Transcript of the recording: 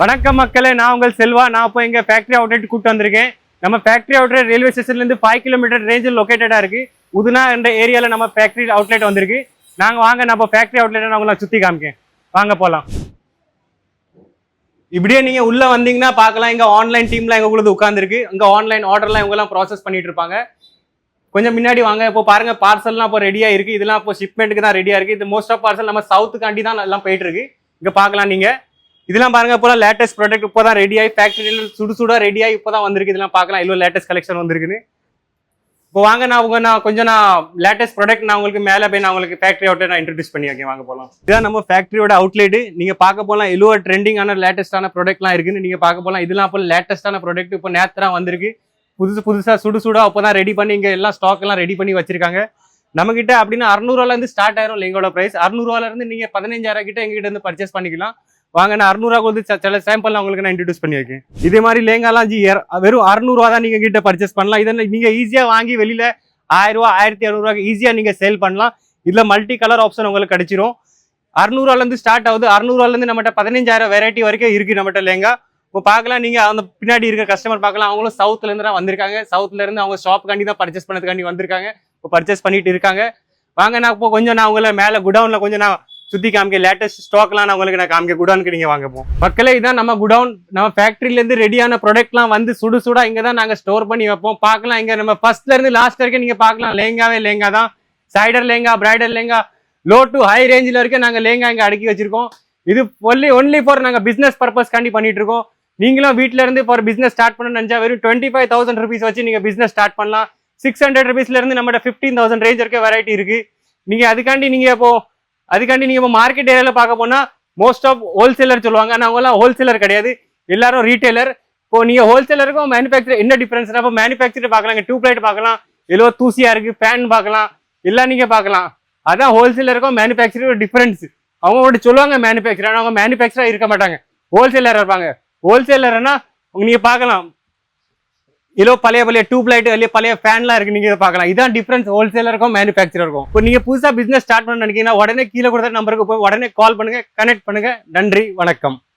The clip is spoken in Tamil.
வணக்கம் மக்களே நான் உங்கள் செல்வா. நான் இப்போ எங்கள் ஃபேக்ட்ரி அவுட்லெட் கூப்பிட்டு வந்திருக்கேன். நம்ம ஃபேக்ட்ரி அவுட்லெட் ரயில்வே ஸ்டேஷன்லேருந்து ஃபைவ் கிலோமீட்டர் ரேஞ்சில் லொக்கேட்டடாக இருக்குது உதுனா என்ற ஏரியாவில் நம்ம ஃபேக்ட்ரி அவுட்லெட் வந்திருக்கு. நாங்கள் வாங்க நம்ம ஃபேக்ட்ரி அவுட்லெட்டை நான் உங்களை சுற்றி காமிக்கேன் வாங்க போகலாம் இப்படியே நீங்கள் உள்ளே வந்தீங்கன்னா பார்க்கலாம். இங்கே ஆன்லைன் டீம்லாம் எங்கள் உங்களுக்கு உட்காந்துருக்கு இங்கே ஆன்லைன் ஆர்டர்லாம் இவங்கெல்லாம் ப்ராசஸ் பண்ணிட்டு இருப்பாங்க. கொஞ்சம் முன்னாடி வாங்க. இப்போ பாருங்கள் பார்சல்லாம் இப்போ ரெடியாக இருக்குது இதெல்லாம் இப்போ ஷிப்மெண்ட்டுக்கு தான் ரெடியாக இருக்குது இது மோஸ்ட் ஆஃப் பார்சல் நம்ம சவுத்துக்காண்டி தான் எல்லாம் போயிட்டுருக்கு இங்கே பார்க்கலாம் நீங்கள் இதெல்லாம் பாருங்க இப்போ லேட்டஸ்ட் ப்ராடக்ட் இப்போ தான் ரெடி ஆகி ஃபேக்டரியில் சுடு சுடா ரெடி ஆகி இப்போ தான் வந்திருக்கு. இதெல்லாம் பார்க்கலாம். இவ்வளோ லேட்டஸ்ட் கலெக்ஷன் வந்திருக்குன்னு. இப்போ வாங்க நான் உங்க நான் கொஞ்சம் நான் லேட்டஸ்ட் ப்ராடக்ட் நான் உங்களுக்கு மேலே போய் நான் உங்களுக்கு ஃபேக்ட்ரி அவுட்லெட் நான் இன்ட்ரடியூஸ் பண்ணி வாங்க போகலாம் இதான் நம்ம ஃபேக்ட்ரியோட அவுட்லெட் நீங்கள் பார்க்க போகலாம் இவ்வளோ ட்ரெண்டிங்கான லேட்டஸ்ட்டான ப்ராடக்ட்லாம் இருக்குன்னு நீங்கள் பார்க்க போகலாம் இதெல்லாம் இப்போ லேட்டஸ்ட்டான ப்ராடக்ட் இப்போ நேரத்தில் வந்திருக்கு. புதுசு புதுசாக சுடு சுடாக அப்போ தான் ரெடி பண்ணி இங்கே எல்லாம் ஸ்டாக் எல்லாம் ரெடி பண்ணி வச்சிருக்காங்க. நம்மக்கிட்ட அப்படின்னா அறுநூறுவால ஸ்டார்ட் ஆயிரும் எங்களோட ப்ரைஸ் அறுநூறுவால நீங்கள் பதினஞ்சாயிரம் கிட்ட எங்ககிட்ட இருந்து பர்ச்சேஸ் பண்ணிக்கலாம். வாங்க நான் அறுநூறுவா வந்து சில சாம்பிள் உங்களுக்கு நான் இன்ட்ரடியூஸ் பண்ணியிருக்கேன். இதே மாதிரி லேங்காலாம் ஜி வெறும் அறுநூறுவா தான் நீங்கள் கிட்ட பர்ச்சேஸ் பண்ணலாம். இதை நீங்கள் ஈஸியாக வாங்கி வெளியில் ஆயிரரூவா ஆயிரத்தி இரநூறுவாக்கு ஈஸியாக நீங்கள் சேல் பண்ணலாம். இதில் மல்டி கலர் ஆப்ஷன் உங்களுக்கு கிடைச்சிரும். அறுநூறுவாலேருந்து ஸ்டார்ட் ஆகுது. அறுநூறுவாலேருந்து நம்மகிட்ட பதினஞ்சாயிரம் வெரைட்டி வரைக்கும் இருக்குது நம்மகிட்ட லேங்கா இப்போ பார்க்கலாம் நீங்கள் அந்த பின்னாடி இருக்க கஸ்டமர் பார்க்கலாம். அவங்களும் சவுத்துலேருந்து தான் வந்திருக்காங்க. சவுத்துலேருந்து அவங்க ஷாப்புக்காண்டி தான் பர்ச்சேஸ் பண்ணதுக்காண்டி வந்திருக்காங்க. இப்போ பர்ச்சேஸ் பண்ணிட்டு இருக்காங்க. வாங்க நான் இப்போ கொஞ்சம் நான் உங்களை மேலே குடவுனில் கொஞ்சம் நான் சுத்தி காமிக்க லேட்டஸ்ட் ஸ்டாக்லாம் நான் உங்களுக்கு நான் காமிக்க குடவுனுக்கு நீங்க வாங்க போ. மக்களே இதான் நம்ம குடவுன் நம்ம ஃபேக்டரியில இருந்து ரெடியான ப்ராடக்ட்லாம் வந்து சுடு சுடா இங்க தான் நாங்க ஸ்டோர் பண்ணி வைப்போம். பார்க்கலாம் இங்க நம்ம ஃபர்ஸ்ட்ல இருந்து லாஸ்ட் வரைக்கும் நீங்க பார்க்கலாம். லேங்காவே லேங்கா தான். Cider lehenga bridal lehenga low to high ரேஞ்சில் வரைக்கும் நாங்கள் லேங்கா இங்கே அடுக்கி வச்சிருக்கோம். இது ஒன்லி ஒன்லி ஃபார் நாங்கள் பிஸ்னஸ் பர்பஸ் காண்டி பண்ணிட்டு இருக்கோம். நீங்களும் வீட்டிலேருந்து ஃபார் பிஸ்னஸ் ஸ்டார்ட் பண்ண நினைச்சா வெறும் டுவெண்ட்டி ஃபைவ் தௌசண்ட் ருபீஸ் வச்சு நீங்கள் பிஸ்னஸ் ஸ்டார்ட் பண்ணலாம். சிக்ஸ் ஹண்ட்ரட் ருபீஸ்லேருந்து நம்மகிட்ட ஃபிஃப்டீன் தௌசண்ட் ரேஞ்ச் இருக்க வெரைட்டி இருக்குது நீங்கள் அதுக்காண்டி நீங்கள் இப்போது அதுக்காண்டி நீங்கள் இப்போ மார்க்கெட் ஏரியாவில் பார்க்க போனால் மோஸ்ட் ஆஃப் ஹோல்சேலர் சொல்லுவாங்க. ஆனால் அவங்களாம் ஹோல்சேலர் கிடையாது. எல்லாரும் ரீட்டைலர் இப்போ நீங்கள் ஹோல்சேலருக்கும் மேனுஃபேக்சர் என்ன டிஃபரன்ஸ் இப்போ மேனுஃபேக்சர் பார்க்கலாம் டியூப் லைட் பார்க்கலாம் எவ்வளோ தூசியாக இருக்குது ஃபேன் பார்க்கலாம் எல்லாம் நீங்கள் பார்க்கலாம். அதான் ஹோல்சேலருக்கும் மேனுஃபேக்சரும் டிஃப்ரென்ஸ் அவங்க மட்டும் சொல்லுவாங்க மேனுஃபேக்சர் ஆனால் அவங்க மேனுஃபேக்சராக இருக்க மாட்டாங்க. ஹோல்சேலர் இருப்பாங்க. ஹோல்சேலர்னா நீங்கள் பார்க்கலாம். இதோ பழைய பழைய டியூப் லைட் இல்லையா பழைய ஃபேன்லாம் இருக்கு நீங்க இதை பார்க்கலாம். இதான் டிஃபரன்ஸ் ஹோல்சேலருக்கும் மேனுஃபேக்சரருக்கும் இப்போ நீங்க புதுசா பிசினஸ் ஸ்டார்ட் பண்ண நினைக்கிறீங்கன்னா உடனே கீழே கொடுத்த நம்பருக்கு போய் உடனே கால் பண்ணுங்க கனெக்ட் பண்ணுங்க. நன்றி வணக்கம்.